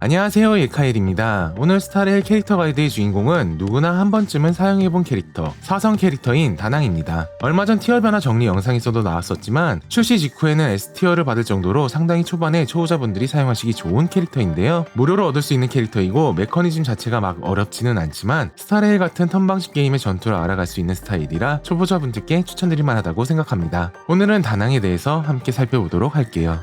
안녕하세요 예카일입니다. 오늘 스타레일 캐릭터 가이드의 주인공은 누구나 한 번쯤은 사용해본 캐릭터 사성 캐릭터인 다낭입니다. 얼마 전 티어 변화 정리 영상에서도 나왔었지만 출시 직후에는 S티어를 받을 정도로 상당히 초반에 초보자분들이 사용하시기 좋은 캐릭터인데요. 무료로 얻을 수 있는 캐릭터이고 메커니즘 자체가 막 어렵지는 않지만 스타레일 같은 턴방식 게임의 전투를 알아갈 수 있는 스타일이라 초보자분들께 추천드릴 만하다고 생각합니다. 오늘은 다낭에 대해서 함께 살펴보도록 할게요.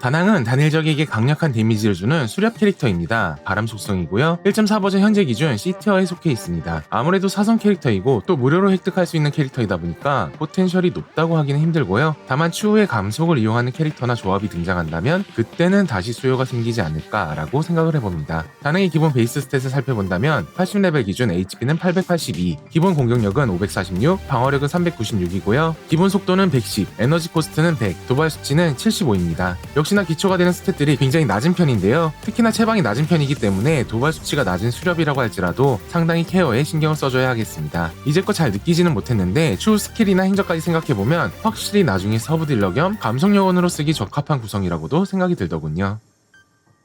다낭은 단일 적에게 강력한 데미지를 주는 수렵 캐릭터입니다. 바람 속성이고요. 1.4 버전 현재 기준 C티어에 속해 있습니다. 아무래도 사성 캐릭터이고 또 무료로 획득할 수 있는 캐릭터이다 보니까 포텐셜이 높다고 하기는 힘들고요. 다만 추후에 감속을 이용하는 캐릭터나 조합이 등장한다면 그때는 다시 수요가 생기지 않을까라고 생각을 해봅니다. 다낭의 기본 베이스 스탯을 살펴본다면 80레벨 기준 HP는 882, 기본 공격력은 546, 방어력은 396이고요. 기본 속도는 110, 에너지 코스트는 100, 도발 수치는 75입니다. 역시 나 기초가 되는 스탯들이 굉장히 낮은 편인데요. 특히나 체방이 낮은 편이기 때문에 도발 수치가 낮은 수렵이라고 할지라도 상당히 케어에 신경을 써줘야 하겠습니다. 이제껏 잘 느끼지는 못했는데 추후 스킬이나 행적까지 생각해보면 확실히 나중에 서브 딜러 겸 감성 요원으로 쓰기 적합한 구성이라고도 생각이 들더군요.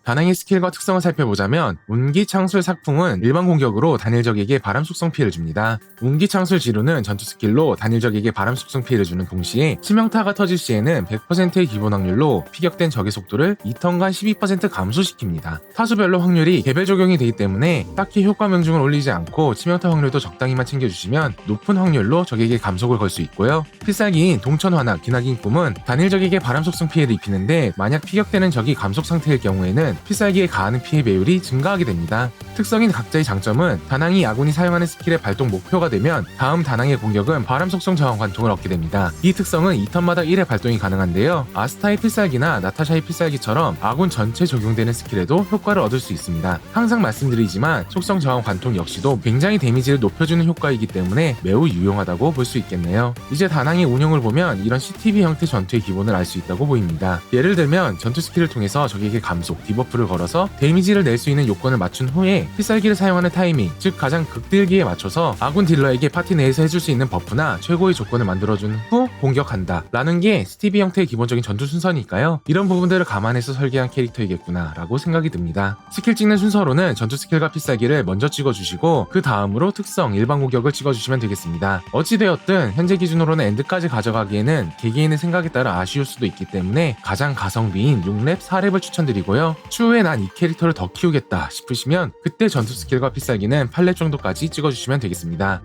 다낭의 스킬과 특성을 살펴보자면 운기 창술 삭풍은 일반 공격으로 단일적에게 바람 속성 피해를 줍니다. 운기 창술 지루는 전투 스킬로 단일적에게 바람 속성 피해를 주는 동시에 치명타가 터질 시에는 100%의 기본 확률로 피격된 적의 속도를 2턴간 12% 감소시킵니다. 타수별로 확률이 개별 적용이 되기 때문에 딱히 효과 명중을 올리지 않고 치명타 확률도 적당히만 챙겨주시면 높은 확률로 적에게 감속을 걸 수 있고요. 필살기인 동천환악 기나긴 꿈은 단일적에게 바람 속성 피해를 입히는데 만약 피격되는 적이 감속 상태일 경우에는 필살기에 가하는 피해 배율이 증가하게 됩니다. 특성인 각자의 장점은 다낭이 아군이 사용하는 스킬의 발동 목표가 되면 다음 다낭의 공격은 바람 속성 저항 관통을 얻게 됩니다. 이 특성은 2턴마다 1회 발동이 가능한데요. 아스타의 필살기나 나타샤의 필살기처럼 아군 전체 적용되는 스킬에도 효과를 얻을 수 있습니다. 항상 말씀드리지만 속성 저항 관통 역시도 굉장히 데미지를 높여주는 효과이기 때문에 매우 유용하다고 볼 수 있겠네요. 이제 다낭의 운용을 보면 이런 CTB 형태 전투의 기본을 알 수 있다고 보입니다. 예를 들면 전투 스킬을 통해서 적에게 감속, 디버 프를 걸어서 데미지를 낼 수 있는 요건을 맞춘 후에 필살기를 사용하는 타이밍, 즉 가장 극딜기에 맞춰서 아군 딜러에게 파티 내에서 해줄 수 있는 버프나 최고의 조건을 만들어준 후 공격한다 라는 게 스티비 형태의 기본적인 전투 순서니까요. 이런 부분들을 감안해서 설계한 캐릭터이겠구나 라고 생각이 듭니다. 스킬 찍는 순서로는 전투 스킬과 필살기를 먼저 찍어주시고 그 다음으로 특성, 일반 공격을 찍어주시면 되겠습니다. 어찌되었든 현재 기준으로는 엔드까지 가져가기에는 개개인의 생각에 따라 아쉬울 수도 있기 때문에 가장 가성비인 6렙, 4렙을 추천드리고요. 추후에 난 이 캐릭터를 더 키우겠다 싶으시면 그때 전투 스킬과 필살기는 8렙 정도까지 찍어주시면 되겠습니다.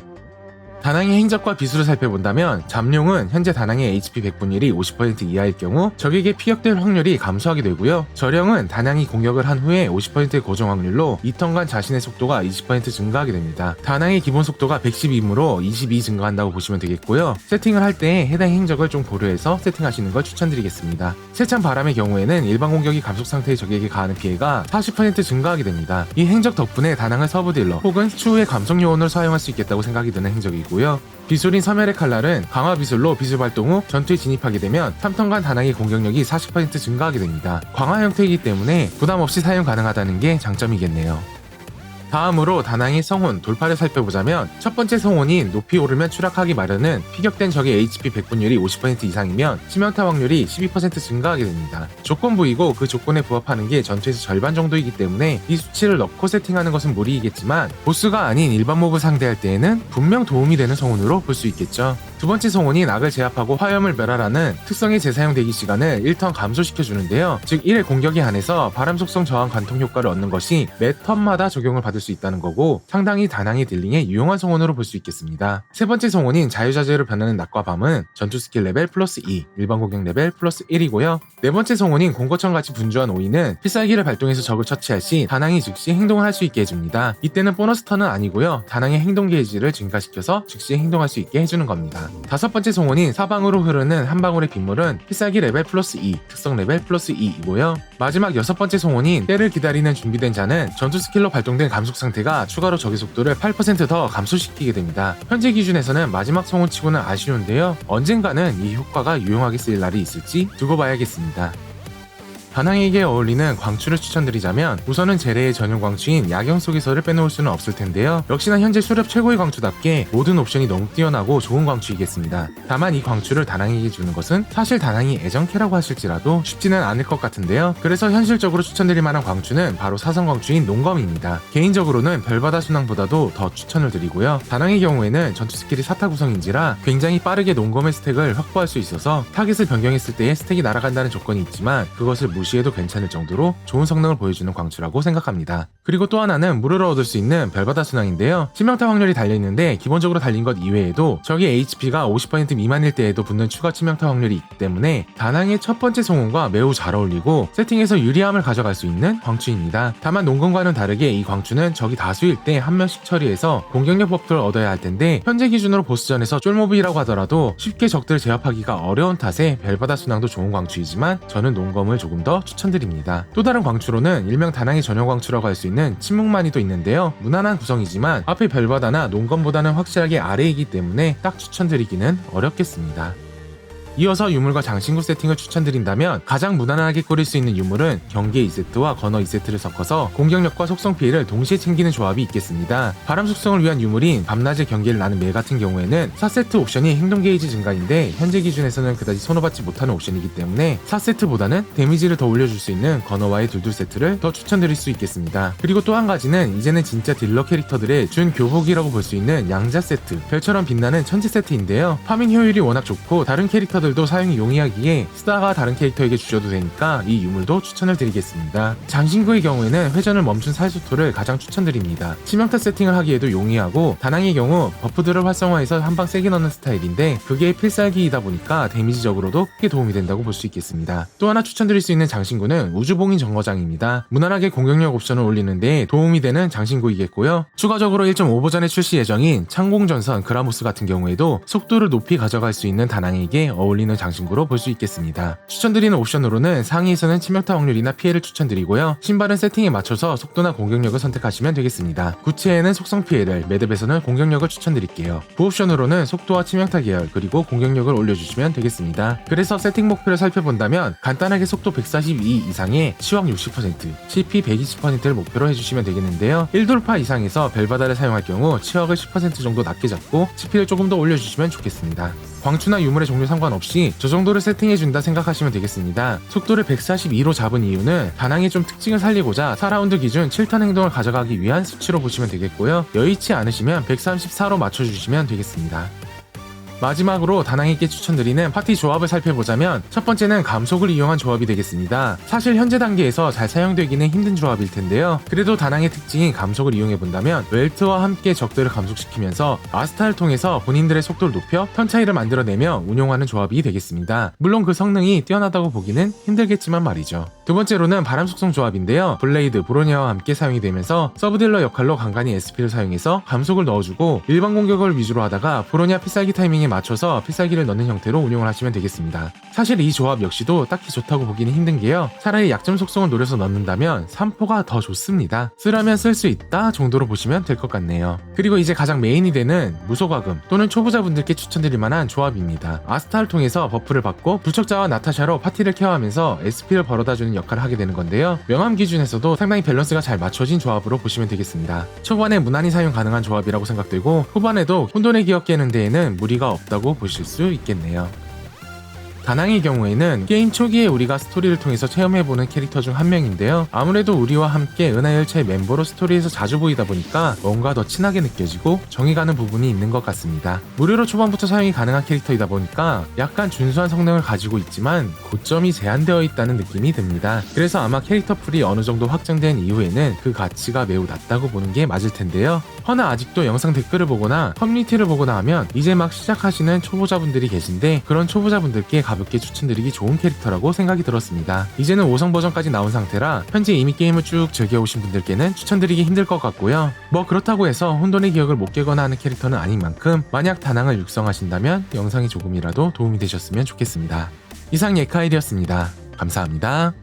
다낭의 행적과 비수를 살펴본다면 잠룡은 현재 다낭의 HP 100분율이 50% 이하일 경우 적에게 피격될 확률이 감소하게 되고요. 저령은 다낭이 공격을 한 후에 50% 고정 확률로 2턴간 자신의 속도가 20% 증가하게 됩니다. 다낭의 기본 속도가 110이므로 22 증가한다고 보시면 되겠고요. 세팅을 할 때 해당 행적을 좀 고려해서 세팅하시는 걸 추천드리겠습니다. 세찬 바람의 경우에는 일반 공격이 감속 상태의 적에게 가하는 피해가 40% 증가하게 됩니다. 이 행적 덕분에 다낭을 서브 딜러 혹은 추후에 감속 요원을 사용할 수 있겠다고 생각이 드는 행적이고 고요 비술인 섬멸의 칼날은 강화 비술로 비술 발동 후 전투에 진입하게 되면 3턴간 다낭의 공격력이 40% 증가하게 됩니다. 강화 형태이기 때문에 부담 없이 사용 가능하다는 게 장점이겠네요. 다음으로 다낭의 성혼, 돌파를 살펴보자면 첫 번째 성혼인 높이 오르면 추락하기 마련은 피격된 적의 HP 100분율이 50% 이상이면 치명타 확률이 12% 증가하게 됩니다. 조건부이고 그 조건에 부합하는 게 전투에서 절반 정도이기 때문에 이 수치를 넣고 세팅하는 것은 무리이겠지만 보스가 아닌 일반 몹을 상대할 때에는 분명 도움이 되는 성혼으로 볼 수 있겠죠. 두 번째 성혼인 악을 제압하고 화염을 멸하라는 특성의 재사용 대기 시간을 1턴 감소시켜 주는데요. 즉 1회 공격에 한해서 바람 속성 저항 관통 효과를 얻는 것이 매 턴마다 적용을 받을 수 있다는 거고 상당히 다낭의 딜링에 유용한 성혼으로 볼 수 있겠습니다. 세 번째 성혼인 자유자재로 변하는 낮과 밤은 전투 스킬 레벨 플러스 2, 일반 공격 레벨 플러스 1이고요. 네 번째 성혼인 공거청 같이 분주한 오이는 필살기를 발동해서 적을 처치할 시 다낭이 즉시 행동을 할 수 있게 해줍니다. 이때는 보너스 턴은 아니고요. 다낭의 행동 게이지를 증가시켜서 즉시 행동할 수 있게 해주는 겁니다. 다섯 번째 송원인 사방으로 흐르는 한 방울의 빗물은 필살기 레벨 플러스 2, 특성 레벨 플러스 2이고요. 마지막 여섯 번째 송원인 때를 기다리는 준비된 자는 전투 스킬로 발동된 감속 상태가 추가로 적의 속도를 8%더 감소시키게 됩니다. 현재 기준에서는 마지막 송원치고는 아쉬운데요. 언젠가는 이 효과가 유용하게 쓰일 날이 있을지 두고 봐야겠습니다. 다낭에게 어울리는 광추를 추천드리자면 우선은 제레의 전용 광추인 야경 속에서를 빼놓을 수는 없을 텐데요. 역시나 현재 수렵 최고의 광추답게 모든 옵션이 너무 뛰어나고 좋은 광추이겠습니다. 다만 이 광추를 다낭에게 주는 것은 사실 다낭이 애정캐라고 하실지라도 쉽지는 않을 것 같은데요. 그래서 현실적으로 추천드릴 만한 광추는 바로 사성 광추인 농검입니다. 개인적으로는 별바다 순항보다도 더 추천을 드리고요. 다낭의 경우에는 전투 스킬이 사타 구성인지라 굉장히 빠르게 농검의 스택을 확보할 수 있어서 타겟을 변경했을 때에 스택이 날아간다는 조건이 있지만 그것을 무시 해도 괜찮을 정도로 좋은 성능을 보여주는 광추라고 생각합니다. 그리고 또 하나는 무료로 얻을 수 있는 별바다 순항인데요. 치명타 확률이 달려있는데 기본적으로 달린 것 이외에도 적이 HP가 50% 미만일 때에도 붙는 추가 치명타 확률이 있기 때문에 다낭의 첫 번째 성운과 매우 잘 어울리고 세팅에서 유리함을 가져갈 수 있는 광추입니다. 다만 농검과는 다르게 이 광추는 적이 다수일 때 한 명씩 처리해서 공격력 버프를 얻어야 할 텐데 현재 기준으로 보스전에서 쫄모브이라고 하더라도 쉽게 적들을 제압하기가 어려운 탓에 별바다 순항도 좋은 광추이지만 저는 농검을 조금 더 추천드립니다. 또 다른 광추로는 일명 다낭의 전용 광추라고 할 수 있는 침묵만이도 있는데요. 무난한 구성이지만 앞에 별바다나 농검보다는 확실하게 아래이기 때문에 딱 추천드리기는 어렵겠습니다. 이어서 유물과 장신구 세팅을 추천드린다면 가장 무난하게 꾸릴 수 있는 유물은 경계 2세트와 건어 2세트를 섞어서 공격력과 속성 피해를 동시에 챙기는 조합이 있겠습니다. 바람 속성을 위한 유물인 밤낮의 경계를 나는 매 같은 경우에는 4세트 옵션이 행동 게이지 증가인데 현재 기준에서는 그다지 선호받지 못하는 옵션이기 때문에 4세트보다는 데미지를 더 올려줄 수 있는 건어와의 둘둘 세트를 더 추천드릴 수 있겠습니다. 그리고 또 한 가지는 이제는 진짜 딜러 캐릭터들의 준 교복이라고 볼 수 있는 양자 세트 별처럼 빛나는 천지 세트인데요. 파밍 효율이 워낙 좋고 다른 캐릭터들 유물들도 사용이 용이하기에 쓰다가 다른 캐릭터에게 주셔도 되니까 이 유물도 추천을 드리겠습니다. 장신구의 경우에는 회전을 멈춘 살수토를 가장 추천드립니다. 치명타 세팅을 하기에도 용이하고 다낭의 경우 버프들을 활성화해서 한방 세게 넣는 스타일인데 그게 필살기이다 보니까 데미지적으로도 크게 도움이 된다고 볼 수 있겠습니다. 또 하나 추천드릴 수 있는 장신구는 우주봉인 정거장입니다. 무난하게 공격력 옵션을 올리는데 도움이 되는 장신구이겠고요. 추가적으로 1.5버전에 출시 예정인 창공전선 그라모스 같은 경우에도 속도를 높이 가져갈 수 있는 다낭에게 어울리 는 어울리는 장신구로 볼 수 있겠습니다. 추천드리는 옵션으로는 상위에서는 치명타 확률이나 피해를 추천드리고요. 신발은 세팅에 맞춰서 속도나 공격력을 선택하시면 되겠습니다. 구체에는 속성 피해를, 매듭에서는 공격력을 추천드릴게요. 부옵션으로는 속도와 치명타 계열, 그리고 공격력을 올려주시면 되겠습니다. 그래서 세팅 목표를 살펴본다면 간단하게 속도 142 이상에 치확 60%, CP 120%를 목표로 해주시면 되겠는데요. 1돌파 이상에서 벨바다를 사용할 경우 치확을 10% 정도 낮게 잡고 CP를 조금 더 올려주시면 좋겠습니다. 광추나 유물의 종류 상관없이 저 정도를 세팅해준다 생각하시면 되겠습니다. 속도를 142로 잡은 이유는 다낭의 좀 특징을 살리고자 4라운드 기준 7턴 행동을 가져가기 위한 수치로 보시면 되겠고요. 여의치 않으시면 134로 맞춰주시면 되겠습니다. 마지막으로 다낭에게 추천드리는 파티 조합을 살펴보자면 첫 번째는 감속을 이용한 조합이 되겠습니다. 사실 현재 단계에서 잘 사용되기는 힘든 조합일 텐데요. 그래도 다낭의 특징인 감속을 이용해 본다면 웰트와 함께 적들을 감속시키면서 아스타를 통해서 본인들의 속도를 높여 턴 차이를 만들어내며 운용하는 조합이 되겠습니다. 물론 그 성능이 뛰어나다고 보기는 힘들겠지만 말이죠. 두 번째로는 바람 속성 조합인데요. 블레이드, 브로니아와 함께 사용이 되면서 서브딜러 역할로 간간히 SP를 사용해서 감속을 넣어주고 일반 공격을 위주로 하다가 브로니아 필살기 타이밍에 맞춰서 필살기를 넣는 형태로 운용을 하시면 되겠습니다. 사실 이 조합 역시도 딱히 좋다고 보기는 힘든 게요. 차라리 약점 속성을 노려서 넣는다면 3포가 더 좋습니다. 쓰라면 쓸 수 있다 정도로 보시면 될 것 같네요. 그리고 이제 가장 메인이 되는 무소과금 또는 초보자분들께 추천드릴 만한 조합입니다. 아스타를 통해서 버프를 받고 부척자와 나타샤로 파티를 케어하면서 SP를 벌어다주는 역할을 하게 되는 건데요. 명함 기준에서도 상당히 밸런스가 잘 맞춰진 조합으로 보시면 되겠습니다. 초반에 무난히 사용 가능한 조합이라고 생각되고 후반에도 혼돈의 기억 깨는 데에는 무리가 없다고 보실 수 있겠네요. 다낭의 경우에는 게임 초기에 우리가 스토리를 통해서 체험해보는 캐릭터 중 한 명인데요. 아무래도 우리와 함께 은하열차의 멤버로 스토리에서 자주 보이다 보니까 뭔가 더 친하게 느껴지고 정이 가는 부분이 있는 것 같습니다. 무료로 초반부터 사용이 가능한 캐릭터이다 보니까 약간 준수한 성능을 가지고 있지만 고점이 제한되어 있다는 느낌이 듭니다. 그래서 아마 캐릭터 풀이 어느 정도 확정된 이후에는 그 가치가 매우 낮다고 보는 게 맞을 텐데요. 허나 아직도 영상 댓글을 보거나 커뮤니티를 보거나 하면 이제 막 시작하시는 초보자분들이 계신데 그런 초보자분들께 가볍게 추천드리기 좋은 캐릭터라고 생각이 들었습니다. 이제는 5성 버전까지 나온 상태라 현재 이미 게임을 쭉 즐겨오신 분들께는 추천드리기 힘들 것 같고요. 뭐 그렇다고 해서 혼돈의 기억을 못 깨거나 하는 캐릭터는 아닌 만큼 만약 다낭을 육성하신다면 영상이 조금이라도 도움이 되셨으면 좋겠습니다. 이상 예카일이었습니다. 감사합니다.